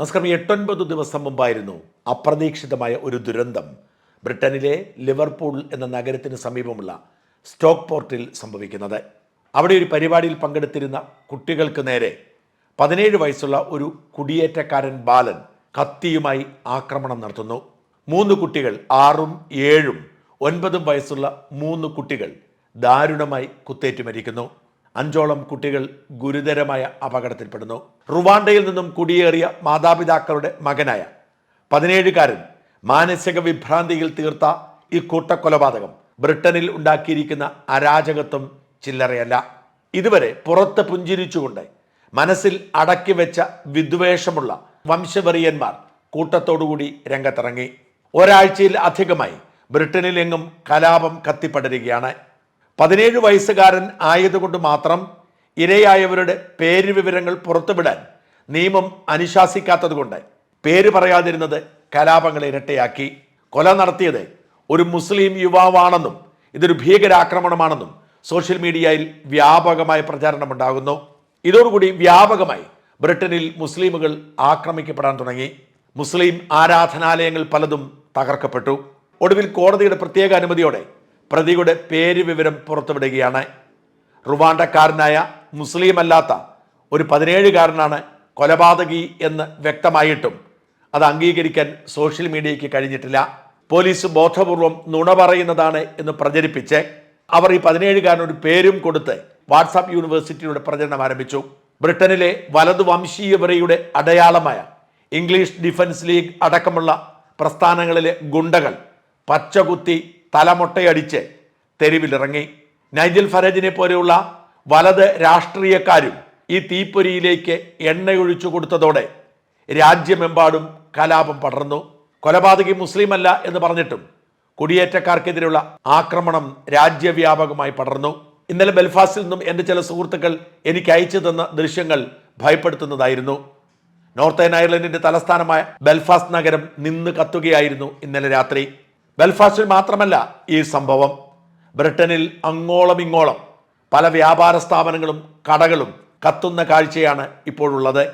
നമസ്കാരം. എട്ടൊൻപത് ദിവസം മുമ്പായിരുന്നു അപ്രതീക്ഷിതമായ ഒരു ദുരന്തം. ബ്രിട്ടനിലെ ലിവർപൂൾ എന്ന നഗരത്തിന് സമീപമുള്ള സ്റ്റോക്ക് പോർട്ടിൽ സംഭവിക്കുന്നത്. അവിടെ ഒരു പരിപാടിയിൽ പങ്കെടുത്തിരുന്ന കുട്ടികൾക്ക് നേരെ പതിനേഴ് വയസ്സുള്ള ഒരു കുടിയേറ്റക്കാരൻ ബാലൻ കത്തിയുമായി ആക്രമണം നടത്തുന്നു. മൂന്ന് കുട്ടികൾ ആറും ഏഴും ഒൻപതും വയസ്സുള്ള മൂന്ന് കുട്ടികൾ ദാരുണമായി കുത്തേറ്റ് മരിക്കുന്നു. അഞ്ചോളം കുട്ടികൾ ഗുരുതരമായ അപകടത്തിൽപ്പെടുന്നു. റുവാണ്ടയിൽ നിന്നും കുടിയേറിയ മാതാപിതാക്കളുടെ മകനായ പതിനേഴുകാരൻ മാനസിക വിഭ്രാന്തിയിൽ തീർത്ത ഈ കൂട്ടക്കൊലപാതകം ബ്രിട്ടനിൽ ഉണ്ടാക്കിയിരിക്കുന്ന അരാജകത്വം ചില്ലറയല്ല. ഇതുവരെ പുറത്ത് പുഞ്ചിരിച്ചുകൊണ്ട് മനസ്സിൽ അടക്കി വെച്ച വിദ്വേഷമുള്ള വംശവെറിയന്മാർ കൂട്ടത്തോടുകൂടി രംഗത്തിറങ്ങി. ഒരാഴ്ചയിൽ അധികമായി ബ്രിട്ടനിലെങ്ങും കലാപം കത്തിപ്പടരുകയാണ്. പതിനേഴ് വയസ്സുകാരൻ ആയതുകൊണ്ട് മാത്രം ഇരയായവരുടെ പേര് വിവരങ്ങൾ പുറത്തുവിടാൻ നിയമം അനുശാസിക്കാത്തതുകൊണ്ട് പേര് പറയാതിരുന്നത് കലാപങ്ങളെ ഇരട്ടയാക്കി. കൊല നടത്തിയത് ഒരു മുസ്ലിം യുവാവാണെന്നും ഇതൊരു ഭീകരാക്രമണമാണെന്നും സോഷ്യൽ മീഡിയയിൽ വ്യാപകമായ പ്രചാരണമുണ്ടാകുന്നു. ഇതോടുകൂടി വ്യാപകമായി ബ്രിട്ടനിൽ മുസ്ലിമുകൾ ആക്രമിക്കപ്പെടാൻ തുടങ്ങി. മുസ്ലിം ആരാധനാലയങ്ങൾ പലതും തകർക്കപ്പെട്ടു. ഒടുവിൽ കോടതിയുടെ പ്രത്യേക അനുമതിയോടെ പ്രതിയുടെ പേര് വിവരം പുറത്തുവിടുകയാണ്. റുവാണ്ടക്കാരനായ മുസ്ലിം അല്ലാത്ത ഒരു പതിനേഴുകാരനാണ് കൊലപാതകി എന്ന് വ്യക്തമായിട്ടും അത് അംഗീകരിക്കാൻ സോഷ്യൽ മീഡിയയ്ക്ക് കഴിഞ്ഞിട്ടില്ല. പോലീസ് ബോധപൂർവം നുണ പറയുന്നതാണ് എന്ന് പ്രചരിപ്പിച്ച് അവർ ഈ പതിനേഴുകാരൻ ഒരു പേരും കൊടുത്ത് വാട്സാപ്പ് യൂണിവേഴ്സിറ്റിയുടെ പ്രചരണം ആരംഭിച്ചു. ബ്രിട്ടനിലെ വലതു വംശീയവരയുടെ അടയാളമായ ഇംഗ്ലീഷ് ഡിഫൻസ് ലീഗ് അടക്കമുള്ള പ്രസ്ഥാനങ്ങളിലെ ഗുണ്ടകൾ പച്ചകുത്തി തലമൊട്ടയടിച്ച് തെരുവിലിറങ്ങി. നൈജൽ ഫരജിനെ പോലെയുള്ള വലത് രാഷ്ട്രീയക്കാരും ഈ തീപ്പൊരിയിലേക്ക് എണ്ണയൊഴിച്ചു കൊടുത്തതോടെ രാജ്യമെമ്പാടും കലാപം പടർന്നു. കൊലപാതകി മുസ്ലിമല്ല എന്ന് പറഞ്ഞിട്ടും കുടിയേറ്റക്കാർക്കെതിരെയുള്ള ആക്രമണം രാജ്യവ്യാപകമായി പടർന്നു. ഇന്നലെ ബെൽഫാസ്റ്റിൽ നിന്നും എന്റെ ചില സുഹൃത്തുക്കൾ എനിക്ക് അയച്ചു തന്ന ദൃശ്യങ്ങൾ ഭയപ്പെടുത്തുന്നതായിരുന്നു. നോർത്തേൺ അയർലൻഡിന്റെ തലസ്ഥാനമായ ബെൽഫാസ്റ്റ് നഗരം നിന്ന് കത്തുകയായിരുന്നു ഇന്നലെ രാത്രി. ബെൽഫാസ്റ്റിൽ മാത്രമല്ല ഈ സംഭവം. ബ്രിട്ടനിൽ അങ്ങോളം ഇങ്ങോളം പല വ്യാപാര സ്ഥാപനങ്ങളും കടകളും കത്തുന്ന കാഴ്ചയാണ് ഇപ്പോഴുള്ളത്.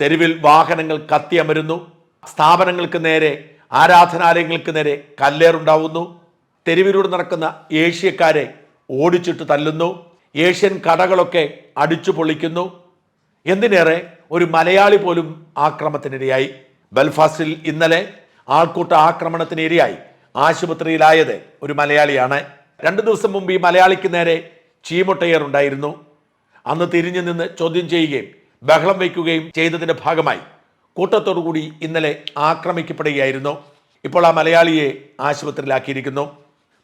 തെരുവിൽ വാഹനങ്ങൾ കത്തിയമരുന്നു. സ്ഥാപനങ്ങൾക്ക് നേരെ ആരാധനാലയങ്ങൾക്ക് നേരെ കല്ലേറുണ്ടാവുന്നു. തെരുവിലൂടെ നടക്കുന്ന ഏഷ്യക്കാരെ ഓടിച്ചിട്ട് തല്ലുന്നു. ഏഷ്യൻ കടകളൊക്കെ അടിച്ചു പൊളിക്കുന്നു. എന്തിനേറെ ഒരു മലയാളി പോലും ആക്രമത്തിനിരയായി. ബൽഫാസ്റ്റിൽ ഇന്നലെ ആൾക്കൂട്ട ആക്രമണത്തിന് ഇരയായി ആശുപത്രിയിലായത് ഒരു മലയാളിയാണ്. രണ്ടു ദിവസം മുമ്പ് ഈ മലയാളിക്ക് നേരെ ചീമൊട്ടയറുണ്ടായിരുന്നു അന്ന് തിരിഞ്ഞു നിന്ന് ചോദ്യം ചെയ്യുകയും ബഹളം വയ്ക്കുകയും ചെയ്തതിന്റെ ഭാഗമായി കൂട്ടത്തോടുകൂടി ഇന്നലെ ആക്രമിക്കപ്പെടുകയായിരുന്നു. ഇപ്പോൾ ആ മലയാളിയെ ആശുപത്രിയിലാക്കിയിരിക്കുന്നു.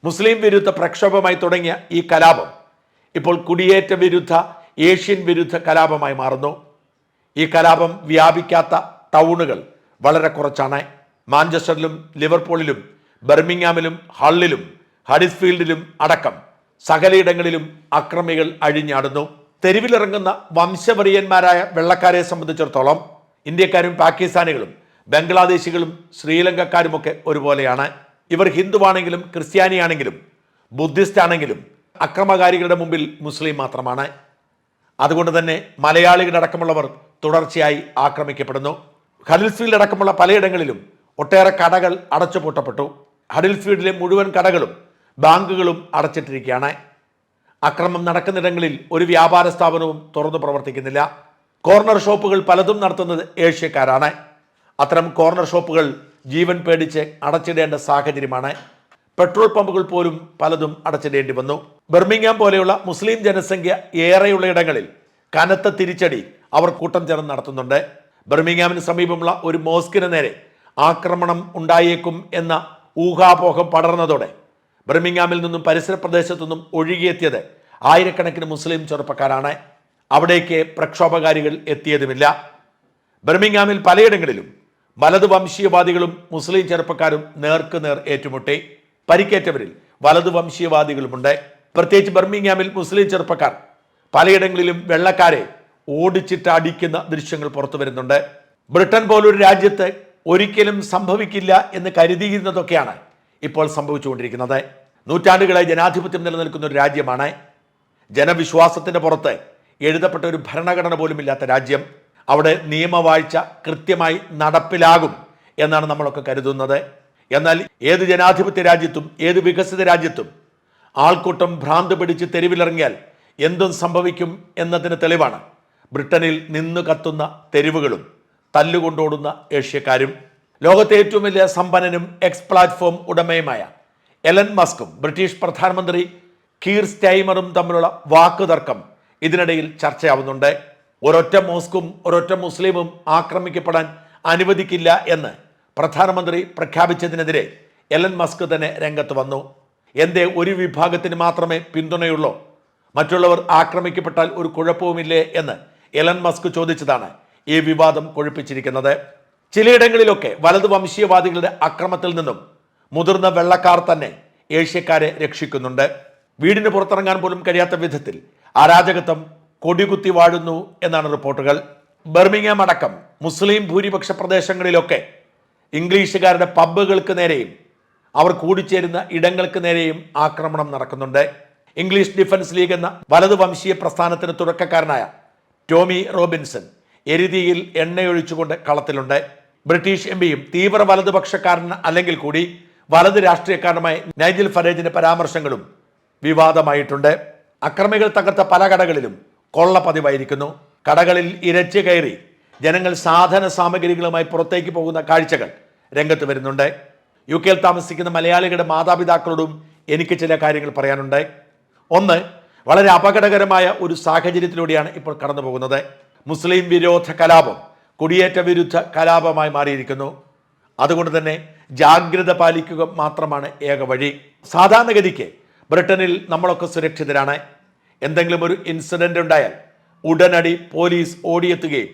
മുസ്ലിം വിരുദ്ധ പ്രക്ഷോഭമായി തുടങ്ങിയ ഈ കലാപം ഇപ്പോൾ കുടിയേറ്റ വിരുദ്ധ ഏഷ്യൻ വിരുദ്ധ കലാപമായി മാറുന്നു. ഈ കലാപം വ്യാപിക്കാത്ത ടൗണുകൾ വളരെ കുറച്ചാണ്. മാഞ്ചസ്റ്ററിലും ലിവർപൂളിലും ബർമിംഗാമിലും ഹള്ളിലും ഹഡിസ്ഫീൽഡിലും അടക്കം സകലയിടങ്ങളിലും അക്രമികൾ അഴിഞ്ഞാടുന്നു. തെരുവിലിറങ്ങുന്ന വംശവറിയന്മാരായ വെള്ളക്കാരെ സംബന്ധിച്ചിടത്തോളം ഇന്ത്യക്കാരും പാകിസ്ഥാനികളും ബംഗ്ലാദേശികളും ശ്രീലങ്കക്കാരുമൊക്കെ ഒരുപോലെയാണ്. ഇവർ ഹിന്ദുവാണെങ്കിലും ക്രിസ്ത്യാനിയാണെങ്കിലും ബുദ്ധിസ്റ്റ് ആണെങ്കിലും അക്രമകാരികളുടെ മുമ്പിൽ മുസ്ലിം മാത്രമാണ്. അതുകൊണ്ട് തന്നെ മലയാളികളടക്കമുള്ളവർ തുടർച്ചയായി ആക്രമിക്കപ്പെടുന്നു. ഖലിൽസ്ഫീൽഡ് അടക്കമുള്ള പലയിടങ്ങളിലും ഒട്ടേറെ കടകൾ അടച്ചുപൂട്ടപ്പെട്ടു. ഹഡിൽസ്ഫീൽഡിലെ മുഴുവൻ കടകളും ബാങ്കുകളും അടച്ചിട്ടിരിക്കുകയാണ്. അക്രമം നടക്കുന്നിടങ്ങളിൽ ഒരു വ്യാപാര സ്ഥാപനവും തുറന്നു പ്രവർത്തിക്കുന്നില്ല. കോർണർ ഷോപ്പുകൾ പലതും നടത്തുന്നത് ഏഷ്യക്കാരാണ്. അത്തരം കോർണർ ഷോപ്പുകൾ ജീവൻ പേടിച്ച് അടച്ചിടേണ്ട സാഹചര്യമാണ്. പെട്രോൾ പമ്പുകൾ പോലും പലതും അടച്ചിടേണ്ടി വന്നു. ബെർമിംഗാം പോലെയുള്ള മുസ്ലിം ജനസംഖ്യ ഏറെയുള്ള ഇടങ്ങളിൽ കനത്ത തിരിച്ചടി അവർ കൂട്ടം ചേർന്ന് നടത്തുന്നുണ്ട്. ബെർമിംഗാമിന് സമീപമുള്ള ഒരു മോസ്കിന് നേരെ ആക്രമണം ഉണ്ടായേക്കും എന്ന ഊഹാപോഹം പടർന്നതോടെ ബർമിംഗാമിൽ നിന്നും പരിസര പ്രദേശത്തു നിന്നും ഒഴുകിയെത്തിയത് ആയിരക്കണക്കിന് മുസ്ലിം ചെറുപ്പക്കാരാണ്. അവിടേക്ക് പ്രക്ഷോഭകാരികൾ എത്തിയതുമില്ല. ബർമിംഗാമിൽ പലയിടങ്ങളിലും വലതു വംശീയവാദികളും മുസ്ലിം ചെറുപ്പക്കാരും നേർക്ക് നേർ ഏറ്റുമുട്ടി. പരിക്കേറ്റവരിൽ വലതു വംശീയവാദികളുമുണ്ട്. പ്രത്യേകിച്ച് ബർമിംഗാമിൽ മുസ്ലിം ചെറുപ്പക്കാർ പലയിടങ്ങളിലും വെള്ളക്കാരെ ഓടിച്ചിട്ട് അടിക്കുന്ന ദൃശ്യങ്ങൾ പുറത്തു വരുന്നുണ്ട് ബ്രിട്ടൻ പോലൊരു രാജ്യത്ത് ഒരിക്കലും സംഭവിക്കില്ല എന്ന് കരുതിയിരുന്നതൊക്കെയാണ് ഇപ്പോൾ സംഭവിച്ചുകൊണ്ടിരിക്കുന്നത്. നൂറ്റാണ്ടുകളായി ജനാധിപത്യം നിലനിൽക്കുന്ന ഒരു രാജ്യമാണ്. ജനവിശ്വാസത്തിന്റെ പുറത്ത് എഴുതപ്പെട്ട ഒരു ഭരണഘടന പോലും ഇല്ലാത്ത രാജ്യം. അവിടെ നിയമവാഴ്ച കൃത്യമായി നടപ്പിലാകും എന്നാണ് നമ്മളൊക്കെ കരുതുന്നത്. എന്നാൽ ഏത് ജനാധിപത്യ രാജ്യത്തും ഏത് വികസിത രാജ്യത്തും ആൾക്കൂട്ടം ഭ്രാന്ത് പിടിച്ച് തെരുവിലിറങ്ങിയാൽ എന്തും സംഭവിക്കും എന്നതിന് തെളിവാണ് ബ്രിട്ടനിൽ നിന്ന് കത്തുന്ന തെരുവുകളും. തല്ലുകൊണ്ടോടുന്ന ഏഷ്യക്കാരും ലോകത്തെ ഏറ്റവും വലിയ സമ്പന്നനും എക്സ് പ്ലാറ്റ്ഫോം ഉടമയുമായ എലൻ മസ്കും ബ്രിട്ടീഷ് പ്രധാനമന്ത്രി കീർ സ്റ്റൈമറും തമ്മിലുള്ള വാക്കുതർക്കം ഇതിനിടയിൽ ചർച്ചയാവുന്നുണ്ട്. ഒരൊറ്റ മോസ്കും ഒരൊറ്റ മുസ്ലിമും ആക്രമിക്കപ്പെടാൻ അനുവദിക്കില്ല എന്ന് പ്രധാനമന്ത്രി പ്രഖ്യാപിച്ചതിനെതിരെ എലൻ മസ്ക് തന്നെ രംഗത്ത് വന്നു. എന്തേ ഒരു വിഭാഗത്തിന് മാത്രമേ പിന്തുണയുള്ളൂ? മറ്റുള്ളവർ ആക്രമിക്കപ്പെട്ടാൽ ഒരു കുഴപ്പവുമില്ലേ എന്ന് എലൻ മസ്ക് ചോദിച്ചതാണ്. ഈ വിവാദം കൊഴുപ്പിച്ചിരിക്കുന്നത്. ചിലയിടങ്ങളിലൊക്കെ വലതു വംശീയവാദികളുടെ അക്രമത്തിൽ നിന്നും മുതിർന്ന വെള്ളക്കാർ തന്നെ ഏഷ്യക്കാരെ രക്ഷിക്കുന്നുണ്ട്. വീടിന് പുറത്തിറങ്ങാൻ പോലും കഴിയാത്ത വിധത്തിൽ അരാജകത്വം കൊടികുത്തി വാഴുന്നു എന്നാണ് റിപ്പോർട്ടുകൾ. ബർമിംഗാം അടക്കം മുസ്ലിം ഭൂരിപക്ഷ പ്രദേശങ്ങളിലൊക്കെ ഇംഗ്ലീഷുകാരുടെ പബ്ബുകൾക്ക് നേരെയും അവർ കൂടിച്ചേരുന്ന ഇടങ്ങൾക്ക് നേരെയും ആക്രമണം നടക്കുന്നുണ്ട്. ഇംഗ്ലീഷ് ഡിഫൻസ് ലീഗ് എന്ന വലതു വംശീയ പ്രസ്ഥാനത്തിന് തുടക്കക്കാരനായ ടോമി റോബിൻസൺ എരുതിയിൽ എണ്ണയൊഴിച്ചുകൊണ്ട് കളത്തിലുണ്ട്. ബ്രിട്ടീഷ് എം പിയും തീവ്ര വലതുപക്ഷക്കാരൻ അല്ലെങ്കിൽ കൂടി വലത് രാഷ്ട്രീയക്കാരനുമായി നൈജിൽ ഫരേജിന്റെ പരാമർശങ്ങളും വിവാദമായിട്ടുണ്ട്. അക്രമികൾ തകർത്ത പല കടകളിലും കൊള്ള പതിവായിരിക്കുന്നു കടകളിൽ ഇരച്ചു കയറി ജനങ്ങൾ സാധന സാമഗ്രികളുമായി പുറത്തേക്ക് പോകുന്ന കാഴ്ചകൾ രംഗത്ത് വരുന്നുണ്ട്. യു കെയിൽ താമസിക്കുന്ന മലയാളികളുടെ മാതാപിതാക്കളോടും എനിക്ക് ചില കാര്യങ്ങൾ പറയാനുണ്ട്. ഒന്ന് വളരെ അപകടകരമായ ഒരു സാഹചര്യത്തിലൂടെയാണ് ഇപ്പോൾ കടന്നു പോകുന്നത് മുസ്ലിം വിരോധ കലാപം കുടിയേറ്റ വിരുദ്ധ കലാപമായി മാറിയിരിക്കുന്നു. അതുകൊണ്ട് തന്നെ ജാഗ്രത പാലിക്കുക മാത്രമാണ് ഏക വഴി. സാധാരണഗതിക്ക് ബ്രിട്ടനിൽ നമ്മളൊക്കെ സുരക്ഷിതരാണ്. എന്തെങ്കിലും ഒരു ഇൻസിഡന്റ് ഉണ്ടായാൽ ഉടനടി പോലീസ് ഓടിയെത്തുകയും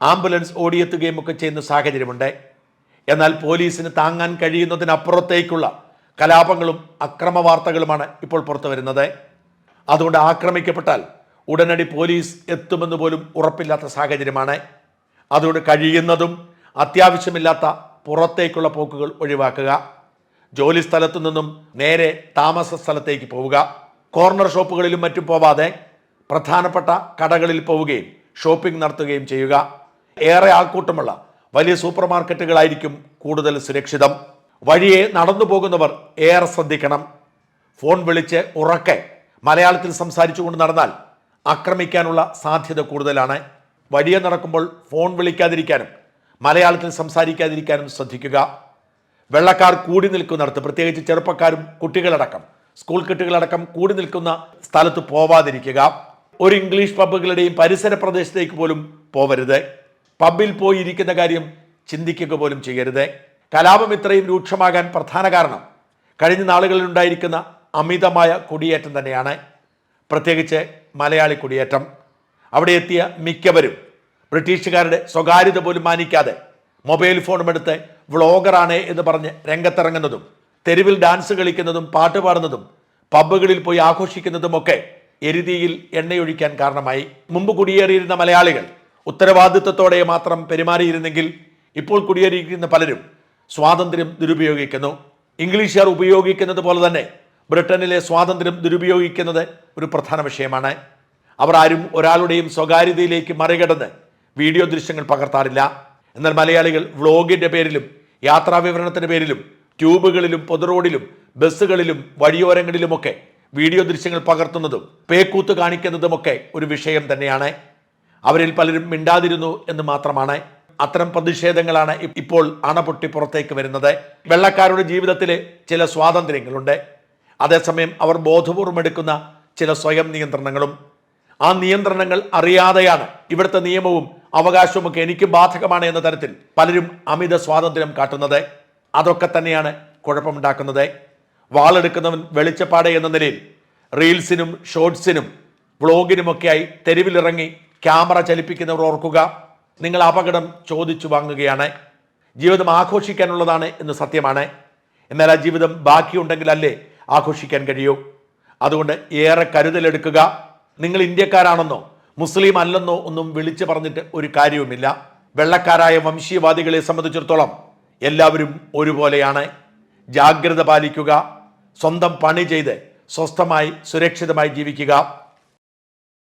ആംബുലൻസ് ഓടിയെത്തുകയും ഒക്കെ ചെയ്യുന്ന സാഹചര്യമുണ്ട്. എന്നാൽ പോലീസിന് താങ്ങാൻ കഴിയുന്നതിനപ്പുറത്തേക്കുള്ള കലാപങ്ങളും അക്രമ വാർത്തകളുമാണ് ഇപ്പോൾ പുറത്തു വരുന്നത് അതുകൊണ്ട് ആക്രമിക്കപ്പെട്ടാൽ ഉടനടി പോലീസ് എത്തുമെന്ന് പോലും ഉറപ്പില്ലാത്ത സാഹചര്യമാണ്. അതുകൊണ്ട് കഴിയുന്നതും അത്യാവശ്യമില്ലാത്ത പുറത്തേക്കുള്ള പോക്കുകൾ ഒഴിവാക്കുക. ജോലി സ്ഥലത്തു നിന്നും നേരെ താമസ സ്ഥലത്തേക്ക് പോവുക. കോർണർ ഷോപ്പുകളിലും മറ്റും പോവാതെ പ്രധാനപ്പെട്ട കടകളിൽ പോവുകയും ഷോപ്പിംഗ് നടത്തുകയും ചെയ്യുക. ഏറെ ആൾക്കൂട്ടമുള്ള വലിയ സൂപ്പർ മാർക്കറ്റുകളായിരിക്കും കൂടുതൽ സുരക്ഷിതം. വഴിയെ നടന്നു പോകുന്നവർ ഏറെ ശ്രദ്ധിക്കണം. ഫോൺ വിളിച്ച് ഉറക്കെ മലയാളത്തിൽ സംസാരിച്ചുകൊണ്ട് നടന്നാൽ ആക്രമിക്കാനുള്ള സാധ്യത കൂടുതലാണ്. വഴിയെ നടക്കുമ്പോൾ ഫോൺ വിളിക്കാതിരിക്കാനും മലയാളത്തിൽ സംസാരിക്കാതിരിക്കാനും ശ്രദ്ധിക്കുക. വെള്ളക്കാർ കൂടി നിൽക്കുന്നിടത്ത് പ്രത്യേകിച്ച് ചെറുപ്പക്കാരും കുട്ടികളടക്കം സ്കൂൾ കുട്ടികളടക്കം കൂടി നിൽക്കുന്ന സ്ഥലത്ത് പോവാതിരിക്കുക. ഒരു ഇംഗ്ലീഷ് പബ്ബുകളുടെയും പരിസര പ്രദേശത്തേക്ക് പോലും പോവരുത്. പബ്ബിൽ പോയി ഇരിക്കുന്ന കാര്യം ചിന്തിക്കുക പോലും ചെയ്യരുത്. കലാപം ഇത്രയും രൂക്ഷമാകാൻ പ്രധാന കാരണം കഴിഞ്ഞ നാളുകളിലുണ്ടായിരിക്കുന്ന അമിതമായ കുടിയേറ്റം തന്നെയാണ്. പ്രത്യേകിച്ച് മലയാളി കുടിയേറ്റം. അവിടെ എത്തിയ മിക്കവരും ബ്രിട്ടീഷുകാരുടെ സ്വകാര്യത പോലും മാനിക്കാതെ മൊബൈൽ ഫോണും എടുത്ത് വ്ളോഗറാണ് എന്ന് പറഞ്ഞ് രംഗത്തിറങ്ങുന്നതും തെരുവിൽ ഡാൻസ് കളിക്കുന്നതും പാട്ട് പാടുന്നതും പബ്ബുകളിൽ പോയി ആഘോഷിക്കുന്നതുമൊക്കെ എരുതിയിൽ എണ്ണയൊഴിക്കാൻ കാരണമായി. മുമ്പ് കുടിയേറിയിരുന്ന മലയാളികൾ ഉത്തരവാദിത്വത്തോടെ മാത്രം പെരുമാറിയിരുന്നെങ്കിൽ ഇപ്പോൾ കുടിയേറിയിരിക്കുന്ന പലരും സ്വാതന്ത്ര്യം ദുരുപയോഗിക്കുന്നു. ഇംഗ്ലീഷുകാർ ഉപയോഗിക്കുന്നത് പോലെ തന്നെ ബ്രിട്ടനിലെ സ്വാതന്ത്ര്യം ദുരുപയോഗിക്കുന്നത് ഒരു പ്രധാന വിഷയമാണ്. അവർ ആരും ഒരാളുടെയും സ്വകാര്യതയിലേക്ക് മറികടന്ന് വീഡിയോ ദൃശ്യങ്ങൾ പകർത്താറില്ല. എന്നാൽ മലയാളികൾ വ്ളോഗിന്റെ പേരിലും യാത്രാ വിവരണത്തിന്റെ പേരിലും ട്യൂബുകളിലും പൊതുറോഡിലും ബസ്സുകളിലും വഴിയോരങ്ങളിലുമൊക്കെ വീഡിയോ ദൃശ്യങ്ങൾ പകർത്തുന്നതും പേക്കൂത്ത് കാണിക്കുന്നതുമൊക്കെ ഒരു വിഷയം തന്നെയാണ്. അവരിൽ പലരും മിണ്ടാതിരുന്നു എന്ന് മാത്രമാണ്. അത്തരം പ്രതിഷേധങ്ങളാണ് ഇപ്പോൾ അണപൊട്ടി പുറത്തേക്ക് വരുന്നത്. വെള്ളക്കാരുടെ ജീവിതത്തിലെ ചില സ്വാതന്ത്ര്യങ്ങളുണ്ട്. അതേസമയം അവർ ബോധപൂർവം എടുക്കുന്ന ചില സ്വയം നിയന്ത്രണങ്ങളും ആ നിയന്ത്രണങ്ങൾ അറിയാതെയാണ് ഇവിടുത്തെ നിയമവും അവകാശവും ഒക്കെ എനിക്ക് ബാധകമാണ് എന്ന തരത്തിൽ പലരും അമിത സ്വാതന്ത്ര്യം കാട്ടുന്നത്. അതൊക്കെ തന്നെയാണ് കുഴപ്പമുണ്ടാക്കുന്നത്. വാളെടുക്കുന്നവൻ വെളിച്ചപ്പാട് എന്ന നിലയിൽ റീൽസിനും ഷോർട്സിനും വ്ളോഗിനുമൊക്കെയായി തെരുവിലിറങ്ങി ക്യാമറ ചലിപ്പിക്കുന്നവർ ഓർക്കുക നിങ്ങൾ അപകടം ചോദിച്ചു വാങ്ങുകയാണ്. ജീവിതം ആഘോഷിക്കാനുള്ളതാണ് എന്ന് സത്യമാണ്. എന്നാൽ ആ ജീവിതം ബാക്കിയുണ്ടെങ്കിലല്ലേ ആഘോഷിക്കാൻ കഴിയൂ. അതുകൊണ്ട് ഏറെ കരുതലെടുക്കുക നിങ്ങൾ ഇന്ത്യക്കാരാണെന്നോ മുസ്ലിം അല്ലെന്നോ ഒന്നും വിളിച്ചു പറഞ്ഞിട്ട് ഒരു കാര്യവുമില്ല. വെള്ളക്കാരായ വംശീയവാദികളെ സംബന്ധിച്ചിടത്തോളം എല്ലാവരും ഒരുപോലെയാണ്. ജാഗ്രത പാലിക്കുക. സ്വന്തം പണി ചെയ്ത് സ്വസ്ഥമായി സുരക്ഷിതമായി ജീവിക്കുക.